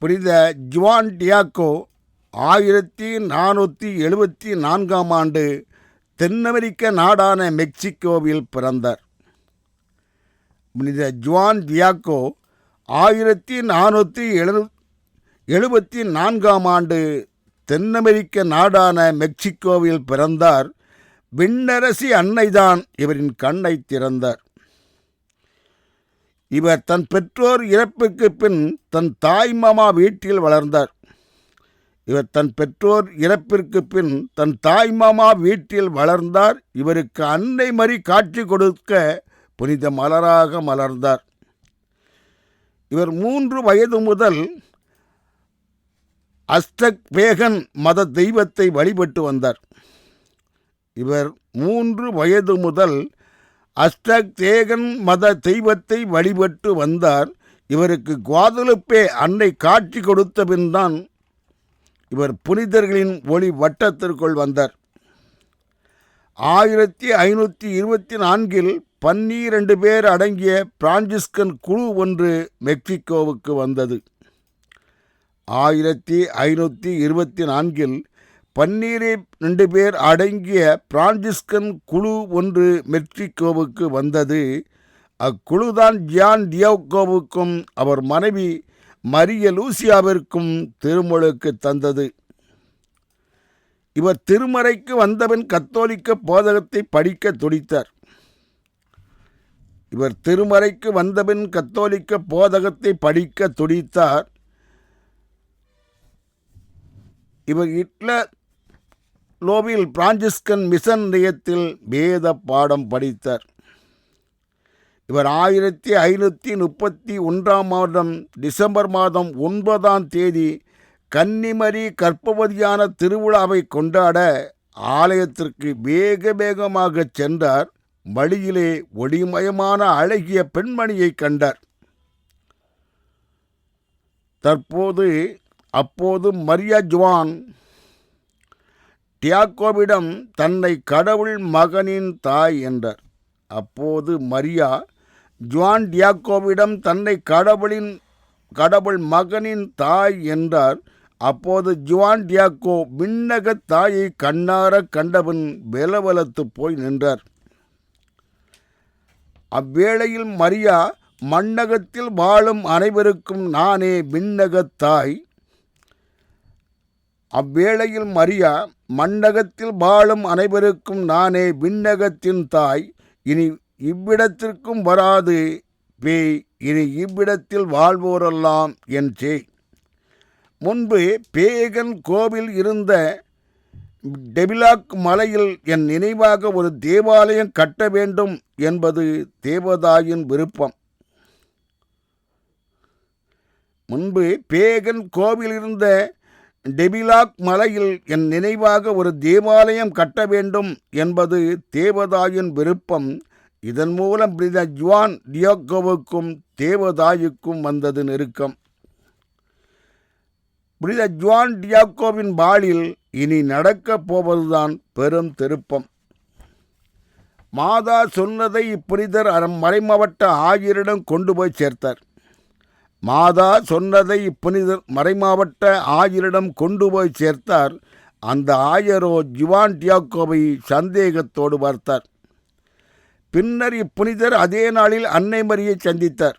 புனித ஜுவான் டியாக்கோ ஆயிரத்தி நானூற்றி எழுபத்தி நான்காம் ஆண்டு தென்னமெரிக்க நாடான மெக்சிகோவில் பிறந்தார். புனித ஜுவான் டியாக்கோ ஆயிரத்தி நானூற்றி எழு எழுபத்தி நான்காம் ஆண்டு தென்னமெரிக்க நாடான மெக்சிகோவில் பிறந்தார். விண்ணரசி அன்னைதான் இவரின் கண்ணை திறந்தார். இவர் தன் பெற்றோர் இறப்புக்கு பின் தன் தாய் மாமா வீட்டில் வளர்ந்தார். இவர் தன் பெற்றோர் இறப்பிற்கு பின் தன் தாய் மாமா வீட்டில் வளர்ந்தார். இவருக்கு அன்னை மறி காட்சி கொடுக்க புனித மலராக மலர்ந்தார். இவர் மூன்று வயது முதல் அஸ்டக் பேகன் மத தெய்வத்தை வழிபட்டு வந்தார். இவர் மூன்று வயது முதல் அஷ்டக்தேகன் மத தெய்வத்தை வழிபட்டு வந்தார். இவருக்கு குவாதலுப்பே அன்னை காட்சி கொடுத்த பின்தான் இவர் புனிதர்களின் ஒளி வட்டத்திற்குள் வந்தார். ஆயிரத்தி ஐநூற்றி இருபத்தி நான்கில் பன்னிரண்டு பேர் அடங்கிய பிரான்சிஸ்கன் குழு ஒன்று மெக்சிகோவுக்கு வந்தது. ஆயிரத்தி ஐநூற்றி இருபத்தி நான்கில் பன்னீரை ரெண்டு பேர் அடங்கிய பிரான்சிஸ்கன் குழு ஒன்று மெக்சிகோவுக்கு வந்தது. அக்குழுதான் ஜியான் டியோகோவுக்கும் அவர் மனைவி மரிய லூசியாவிற்கும் திருமுழுக்கு தந்தது. இவர் திருமறைக்கு வந்தவன் கத்தோலிக்க போதகத்தை படிக்க துடித்தார். இவர் திருமறைக்கு வந்தபின் கத்தோலிக்க போதகத்தை படிக்க துடித்தார். இவர் ஹிட்லர் லோவில் பிரான்சிஸ்கன் மிஷன் நிலையத்தில் வேத பாடம் படித்தார். இவர் ஆயிரத்தி ஐநூற்றி முப்பத்தி ஒன்றாம் மாதம் டிசம்பர் மாதம் ஒன்பதாம் தேதி கன்னிமரி கற்பவதியான திருவிழாவை கொண்டாட ஆலயத்திற்கு வேக வேகமாக சென்றார். வழியிலே ஒளிமயமான அழகிய பெண்மணியை கண்டார். தற்போது அப்போது மரியா ஜுவான் டியாக்கோவிடம் தன்னை கடவுள் மகனின் தாய் என்றார். அப்போது மரியா ஜுவான் டியாக்கோவிடம் தன்னை கடவுளின் கடவுள் மகனின் தாய் என்றார். அப்போது ஜுவான் டியாக்கோ விண்ணக தாயை கண்ணார கண்டவன் வெலவலத்து போய் நின்றார். அவ்வேளையில் மரியா மண்ணகத்தில் வாழும் அனைவருக்கும் நானே விண்ணகத் தாய். அவ்வேளையில் மரியா மண்டகத்தில் வாழும் அனைவருக்கும் நானே விண்ணகத்தின் தாய். இனி இவ்விடத்திற்கும் வராது பேய் இனி இவ்விடத்தில் வாழ்வோரெல்லாம் என் செய் முன்பு பேகன் கோவில் இருந்த டெபிலாக் மலையில் என் நினைவாக ஒரு தேவாலயம் கட்ட வேண்டும் என்பது தேவதாயின் விருப்பம். முன்பு பேகன் கோவில் இருந்த டெபிலாக் மலையில் என் நினைவாக ஒரு தேவாலயம் கட்ட வேண்டும் என்பது தேவதாயின் விருப்பம். இதன் மூலம் புனித ஜுவான் டியோகோவுக்கும் தேவதாயுக்கும் வந்தது நெருக்கம். புனித ஜுவான் டியாக்கோவின் பாலில் இனி நடக்கப் போவதுதான் பெரும் திருப்பம். மாதா சொன்னதை இப்புனிதர் அறம் மறைமாவட்ட ஆயரிடம் கொண்டு போய் சேர்த்தார். மாதா சொன்னதை இப்புனிதர் மறைமாவட்ட ஆயரிடம் கொண்டு போய் சேர்த்தார். அந்த ஆயரோ ஜுவான் டியாக்கோவை சந்தேகத்தோடு பார்த்தார். பின்னர் இப்புனிதர் அதே நாளில் அன்னை மரியை சந்தித்தார்.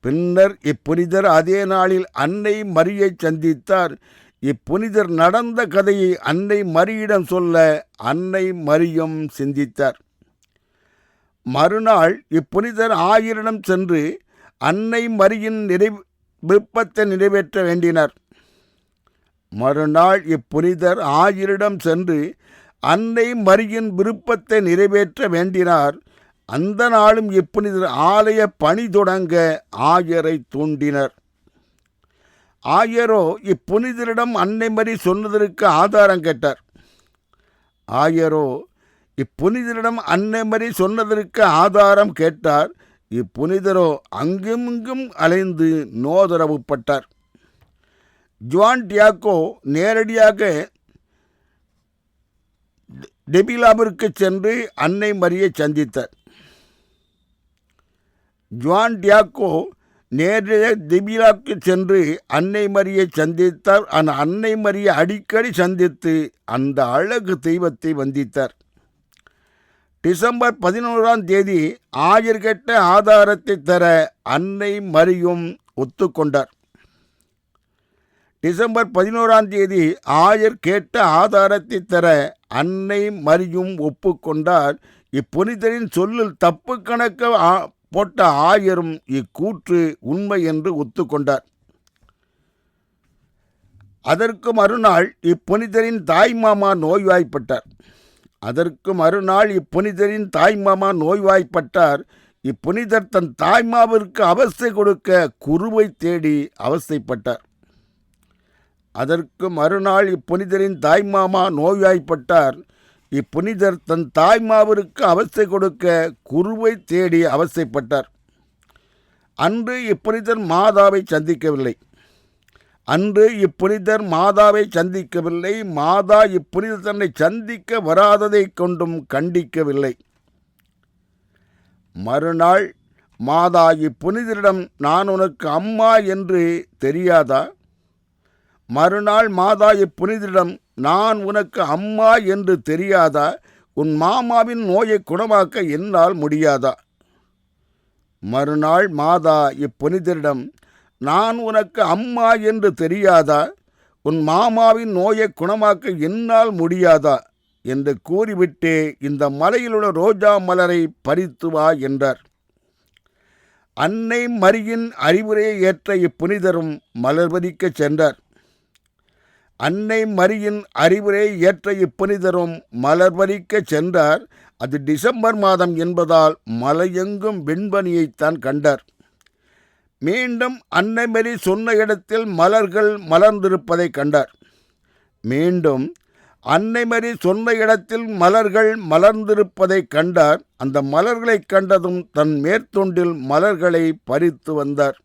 பின்னர் இப்புனிதர் அதே நாளில் அன்னை மரியை சந்தித்தார். இப்புனிதர் நடந்த கதையை அன்னை மரியிடம் சொல்ல அன்னை மரியும் சிந்தித்தார். மறுநாள் இப்புனிதர் ஆயிரிடம் சென்று அன்னை மரியின் நிறை விருப்பத்தை நிறைவேற்ற வேண்டினர். மறுநாள் இப்புனிதர் ஆயரிடம் சென்று அன்னை மரியின் விருப்பத்தை நிறைவேற்ற வேண்டினார். அந்த நாளும் இப்புனிதர் ஆலய பணி தொடங்க ஆயரை தூண்டினர். ஆயரோ இப்புனிதரிடம் அன்னை மரி சொன்னதற்கு ஆதாரம் கேட்டார். ஆயரோ இப்புனிதரிடம் அன்னை மரி சொன்னதற்கு ஆதாரம் கேட்டார். இப்புனிதரோ அங்குமிங்கும் அலைந்து நோதரவுப்பட்டார். ஜுவான் டியாக்கோ நேரடியாக டெபிலாமிற்கு சென்று அன்னை மரியை சந்தித்தார். ஜுவான் டியாக்கோ நேரடியாக திபிலாக்கு சென்று அன்னை மரியை சந்தித்தார். அந்த அன்னை மரியை அடிக்கடி சந்தித்து அந்த அழகு தெய்வத்தை வந்தித்தார். டிசம்பர் பதினோராம் தேதி ஆயர் ஆதாரத்தை தர அன்னை மரியும் ஒத்துக்கொண்டார். டிசம்பர் பதினோராம் தேதி ஆயர் கேட்ட ஆதாரத்தை தர அன்னை மரியும் ஒப்புக்கொண்டார். இப்புனிதரின் சொல்லில் தப்பு கணக்க போட்ட ஆயரும் இக்கூற்று உண்மை என்று ஒத்துக்கொண்டார். அதற்கு மறுநாள் இப்புனிதரின் தாய்மாமா நோய்வாய்ப்பட்டார். அதற்கு மறுநாள் இப்புனிதரின் தாய்மாமா நோய்வாய்ப்பட்டார். இப்புனிதர் தன் தாய்மாவிற்கு அவஸ்தை கொடுக்க குருவை தேடி அவஸ்தைப்பட்டார் அதற்கு மறுநாள் இப்புனிதரின் தாய்மாமா நோய்வாய்ப்பட்டார். இப்புனிதர் தன் தாய்மாவிற்கு அவஸ்தை கொடுக்க குருவை தேடி அவஸ்தைப்பட்டார் அன்று இப்புனிதர் மாதாவை சந்திக்கவில்லை. அன்று இப்புனிதர் மாதாவை சந்திக்கவில்லை மாதா இப்புனிதர் தன்னை சந்திக்க வராததைக் கொண்டும் கண்டிக்கவில்லை. மறுநாள் மாதா இப்புனிதரிடம் நான் உனக்கு அம்மா என்று தெரியாதா? மறுநாள் மாதா இப்புனிதரிடம் நான் உனக்கு அம்மா என்று தெரியாதா? உன் மாமாவின் நோயை குணமாக்க என்னால் முடியாதா? மறுநாள் மாதா இப்புனிதரிடம் நான் உனக்கு அம்மா என்று தெரியாதா? உன் மாமாவின் நோயை குணமாக்க என்னால் முடியாதா? என்று கூறிவிட்டு இந்த மலையிலுள்ள ரோஜா மலரை பறித்து வா என்றார். அன்னை மரியின் அறிவுரையை ஏற்ற இப்புனிதரும் மலர் பறிக்கச் சென்றார். அன்னை மரியின் அறிவுரையை ஏற்ற இப்புனிதரும் மலர் பறிக்கச் சென்றார். அது டிசம்பர் மாதம் என்பதால் மலையெங்கும் வெண்பனியைத்தான் கண்டார். மீண்டும் அன்னைமரி சொன்ன இடத்தில் மலர்கள் மலர்ந்திருப்பதை கண்டார். மீண்டும் அன்னைமரி சொன்ன இடத்தில் மலர்கள் மலர்ந்திருப்பதை கண்டார். அந்த மலர்களைக் கண்டதும் தன் மேற்தொண்டில் மலர்களை பறித்து வந்தார்.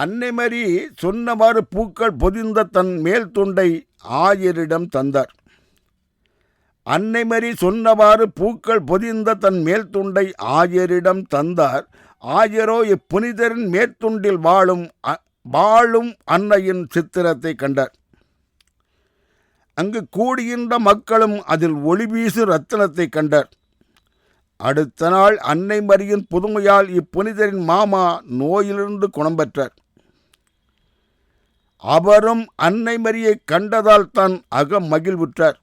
அன்னைமரி சொன்னவாறு பூக்கள் பொதிந்த தன் மேல் துண்டை ஆயரிடம் தந்தார். அன்னைமரி சொன்னவாறு பூக்கள் பொதிந்த தன் மேல் துண்டை ஆயரிடம் தந்தார். ஆயரோ இப்புனிதரின் மேற்துண்டில் வாழும் அ- வாழும் அன்னையின் சித்திரத்தை கண்டார். அங்கு கூடுகின்ற மக்களும் அதில் ஒளிவீசு வீசும் ரத்தினத்தை கண்டார். அடுத்த நாள் அன்னை மரியின் புதுமையால் இப்புனிதரின் மாமா நோயிலிருந்து குணம் பெற்றார் அவரும் அன்னை மரியை கண்டதால் தான் அகம் மகிழ்வுற்றார்.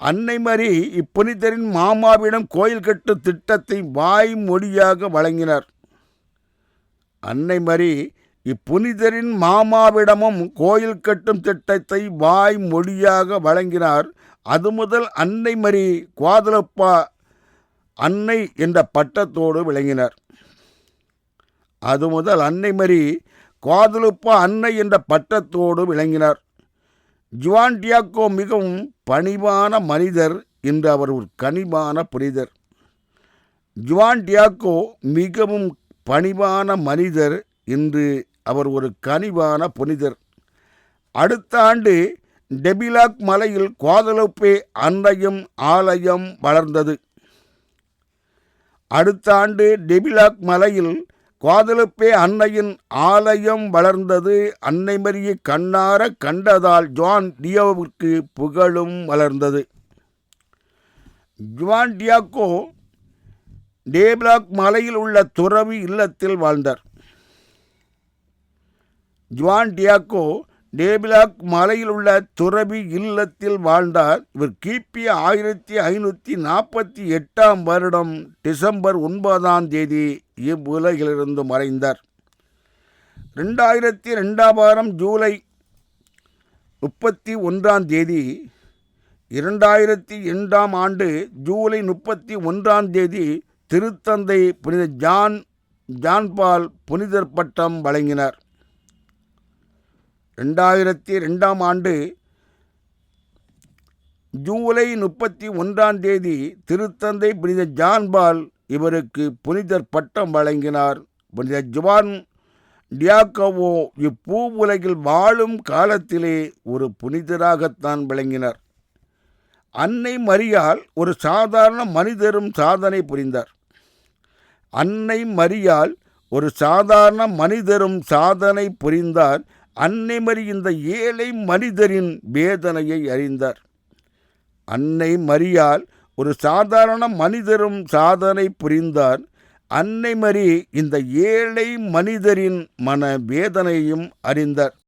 அன்னை மரி இப்புனிதரின் மாமாவிடம் கோயில் கட்டு திட்டத்தை வாய்மொழியாக வழங்கினார். அன்னை மரி இப்புனிதரின் மாமாவிடமும் கோயில் கட்டும் திட்டத்தை வாய்மொழியாக வழங்கினார். அது முதல் அன்னை மரி குவாதலப்பா அன்னை என்ற பட்டத்தோடு விளங்கினார். அது முதல் அன்னை மரி குவாதலுப்பா அன்னை என்ற பட்டத்தோடு விளங்கினார். ஜுவான் டியாக்கோ மிகவும் பணிவான மனிதர் இன்று அவர் ஒரு கனிவான புனிதர். ஜுவான் டியாக்கோ மிகவும் பணிவான மனிதர் இன்று அவர் ஒரு கனிவான புனிதர். அடுத்த ஆண்டு டெபிலாக் மலையில் குவாதலோப்பே அன்னையும் ஆலயம் வளர்ந்தது. அடுத்த ஆண்டு டெபிலாக் மலையில் குவாதலுப்பே அன்னையின் ஆலயம் வளர்ந்தது. அன்னை மரியை கண்ணார கண்டதால் ஜான் டியோவிற்கு புகழும் வளர்ந்தது. ஜுவான் டியாக்கோ டேபிளாக் மலையில் உள்ள துறவி இல்லத்தில் வாழ்ந்தார். ஜுவான் டியாக்கோ டேபிளாக் மலையில் உள்ள துறவி இல்லத்தில் வாழ்ந்தார். இவர் கிபி ஆயிரத்தி ஐநூற்றி நாற்பத்தி எட்டாம் வருடம் டிசம்பர் ஒன்பதாம் தேதி இவ்வுலகிலிருந்து மறைந்தார். ரெண்டாயிரத்தி ரெண்டாம் வாரம் ஜூலை முப்பத்தி ஒன்றாம் தேதி இரண்டாயிரத்தி இரண்டாம் ஆண்டு ஜூலை முப்பத்தி ஒன்றாம் தேதி திருத்தந்தை புனித ஜான் ஜான்பால் புனிதர் பட்டம் வழங்கினார். ரெண்டாயிரத்தி ரெண்டாம் ஆண்டு ஜூலை முப்பத்தி ஒன்றாம் தேதி திருத்தந்தை புனித ஜான்பால் இவருக்கு புனிதர் பட்டம் வழங்கினார். புனித ஜுவான் டியாக்கோவோ இப்பூ உலகில் வாழும் காலத்திலே ஒரு புனிதராகத்தான் விளங்கினார். அன்னை மரியால் ஒரு சாதாரண மனிதரும் சாதனை புரிந்தார். அன்னை மரியால் ஒரு சாதாரண மனிதரும் சாதனை புரிந்தார். அன்னை மறி இந்த ஏழை மனிதரின் வேதனையை அறிந்தார். அன்னை மரியால் ஒரு சாதாரண மனிதரும் சாதனை புரிந்தார். அன்னை மரி இந்த ஏழை மனிதரின் மன வேதனையும் அறிந்தார்.